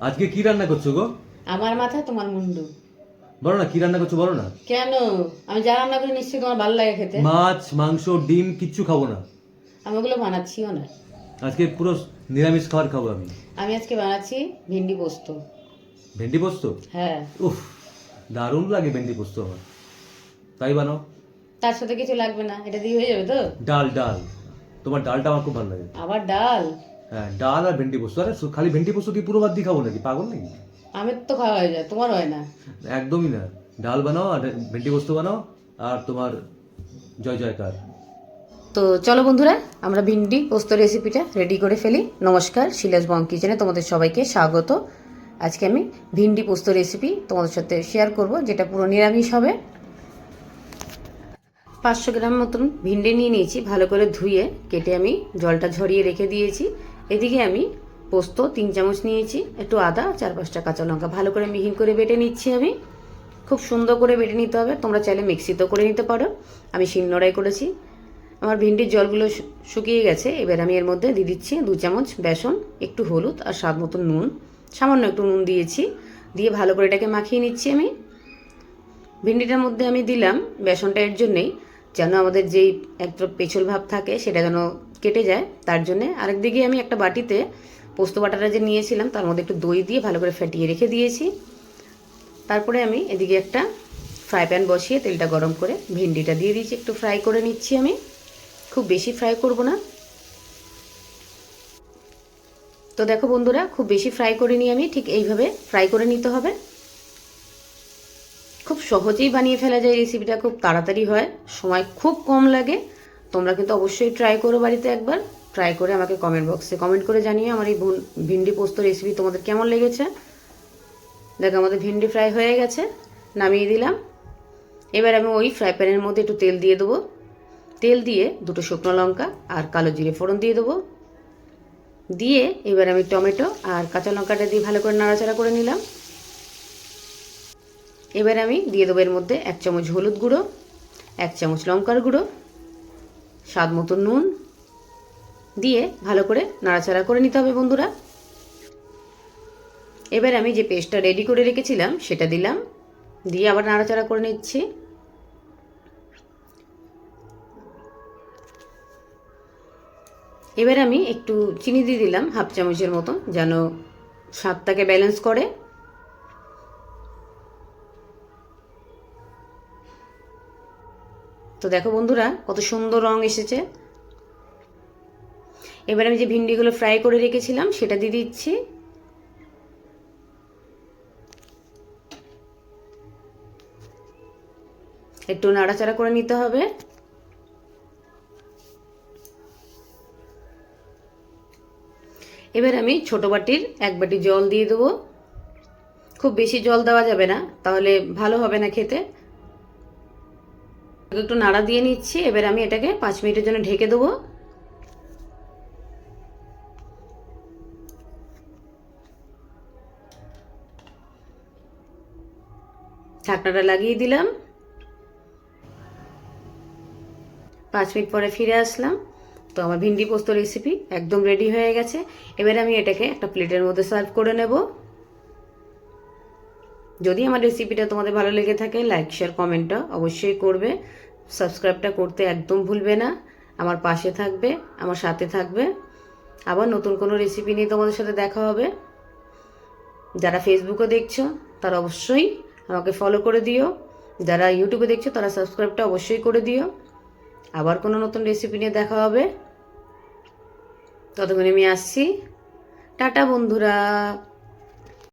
আজকে কি রান্না করছ গো? আমার মাথা তোমার মুন্ডু। বলো না কি রান্না করছ বলো না। কেন? আমি যা রান্না করি নিশ্চয়ই তোমার ভালো লাগে খেতে। মাছ মাংস ডিম কিচ্ছু খাব না। আমি ওগুলো বানাচ্ছিও না। আজকে পুরো নিরামিষ খাবার খাব আমি। আমি আজকে বানাচ্ছি ভেন্ডি পোস্ত। ভেন্ডি পোস্ত? হ্যাঁ। উফ দারুণ লাগে ভেন্ডি পোস্ত আমার। তাই বানাও। তার সাথে কিছু লাগবে না এটা দিয়ে হয়ে যাবে তো? ডাল ডাল। তোমার ডালটা আমার খুব ভালো লাগে। আবার ডাল? ডাল আর ভেন্ডি পোস্ত। আরে খালি ভেন্ডি পোস্ত কি পুরো বাদ দিয়ে খাব নাকি? পাগল নাকি? আমার তো খাওয়া হয়ে যায় তোমার হয় না? একদমই না। ডাল বানাও আর ভেন্ডি পোস্ত বানাও আর তোমার জয় জয়কার। তো চলো বন্ধুরা আমরা ভিন্ডি পোস্ত রেসিপিটা রেডি করে ফেলি। নমস্কার শিলাস বং কিচেনে তোমাদের সবাইকে স্বাগত। আজকে আমি ভিন্ডি পোস্ত রেসিপি তোমাদের সাথে শেয়ার করব যেটা পুরো নিরামিষ হবে। পাঁচশো গ্রাম মতন ভিন্ডি নিয়ে নিয়েছি ভালো করে ধুয়ে কেটে আমি জলটা ঝরিয়ে রেখে দিয়েছি। এদিকে আমি পোস্ত তিন চামচ নিয়েছি, একটু আদা, চার পাঁচটা কাঁচা লঙ্কা ভালো করে মিহিন করে বেটে নিচ্ছি আমি। খুব সুন্দর করে বেটে নিতে হবে, তোমরা চাইলে মিক্সিতেও করে নিতে পারো। আমি শিলনোড়াই করেছি। আমার ভিন্ডির জলগুলো শুকিয়ে গেছে, এবার আমি এর মধ্যে দিয়ে দিচ্ছি দু চামচ বেসন, একটু হলুদ আর স্বাদ মতো নুন। সামান্য একটু নুন দিয়েছি, দিয়ে ভালো করে এটাকে মাখিয়ে নিচ্ছি আমি। ভিন্ডিটার মধ্যে আমি দিলাম বেসনটা এর জন্যেই যেন আমাদের যেই একটা পেছল ভাব থাকে সেটা যেন কেটে যায়। তার জন্যে আরেকদিকে আমি একটা বাটিতে পোস্ত বাটাটা যে নিয়েছিলাম, তার মধ্যে একটু দই দিয়ে ভালো করে ফেটিয়ে রেখে দিয়েছি। তারপরে আমি এদিকে একটা ফ্রাই প্যান বসিয়ে তেলটা গরম করে ভিন্ডিটা দিয়ে দিয়েছি, একটু ফ্রাই করে নিচ্ছি আমি। খুব বেশি ফ্রাই করব না। তো দেখো বন্ধুরা, খুব বেশি ফ্রাই করে নিই আমি, ঠিক এইভাবে ফ্রাই করে নিতে হবে। সহজেই বানিয়ে ফেলা যায় রেসিপিটা খুব তাড়াতাড়ি হয়, সময় খুব কম লাগে। তোমরা কিন্তু অবশ্যই ট্রাই করো বাড়িতে একবার। ট্রাই করে আমাকে কমেন্ট বক্সে কমেন্ট করে জানিও আমার এই ভুন- ভিন্ডি পোস্ত রেসিপি তোমাদের কেমন লেগেছে। দেখো, আমাদের ভিন্ডি ফ্রাই হয়ে গেছে, নামিয়ে দিলাম। এবার আমি ওই ফ্রাই প্যানের মধ্যে একটু তেল দিয়ে দেবো। তেল দিয়ে দুটো শুকনো লঙ্কা আর কালো জিরে ফোড়ন দিয়ে দেবো। দিয়ে এবার আমি টমেটো আর কাঁচা লঙ্কাটা দিয়ে ভালো করে নাড়াচাড়া করে নিলাম। এবার আমি দিয়ে দেবো এর মধ্যে এক চামচ হলুদ গুঁড়ো, এক চামচ লঙ্কার গুঁড়ো, স্বাদ মতো নুন দিয়ে ভালো করে নাড়াচাড়া করে নিতে হবে বন্ধুরা। এবার আমি যে পেস্টটা রেডি করে রেখেছিলাম সেটা দিলাম, দিয়ে আবার নাড়াচাড়া করে নিচ্ছি। এবার আমি একটু চিনি দিয়ে দিলাম, হাফ চামচের মতো যেন স্বাদটাকে ব্যালেন্স করে। তো দেখো বন্ধুরা, কত সুন্দর রং এসেছে। এবার আমি যে ভিন্ডিগুলো ফ্রাই করে রেখেছিলাম, সেটা দিয়ে দিচ্ছি। একটু নাড়াচাড়া করে নিতে হবে। এবার আমি ছোট বাটির এক বাটি জল দিয়ে দেবো। খুব বেশি জল দেওয়া যাবে না, তাহলে ভালো হবে না খেতে। একটু নাড়া দিয়ে নিচ্ছি। এবার আমি এটাকে পাঁচ মিনিটের জন্য ঢেকে দেবো। ঢাকনাটা লাগিয়ে দিলাম। পাঁচ মিনিট পরে ফিরে আসলাম। তো আমার ভিন্ডি পোস্ত রেসিপি একদম রেডি হয়ে গেছে। এবার আমি এটাকে একটা প্লেটের মধ্যে সার্ভ করে নেব। যদি আমার রেসিপিটা তোমাদের ভালো লেগে থাকে লাইক শেয়ার কমেন্টটা অবশ্যই করবে। সাবস্ক্রাইবটা করতে একদম ভুলবে না। আমার পাশে থাকবে, আমার সাথে থাকবে। আবার নতুন কোনো রেসিপি নিয়ে তোমাদের সাথে দেখা হবে। যারা ফেসবুকে দেখছ, তারা অবশ্যই আমাকে ফলো করে দিও। যারা ইউটিউবে দেখছ, তারা সাবস্ক্রাইবটা অবশ্যই করে দিও। আবার কোনো নতুন রেসিপি নিয়ে দেখা হবে। ততক্ষণে আমি আসছি। টাটা, বন্ধুরা।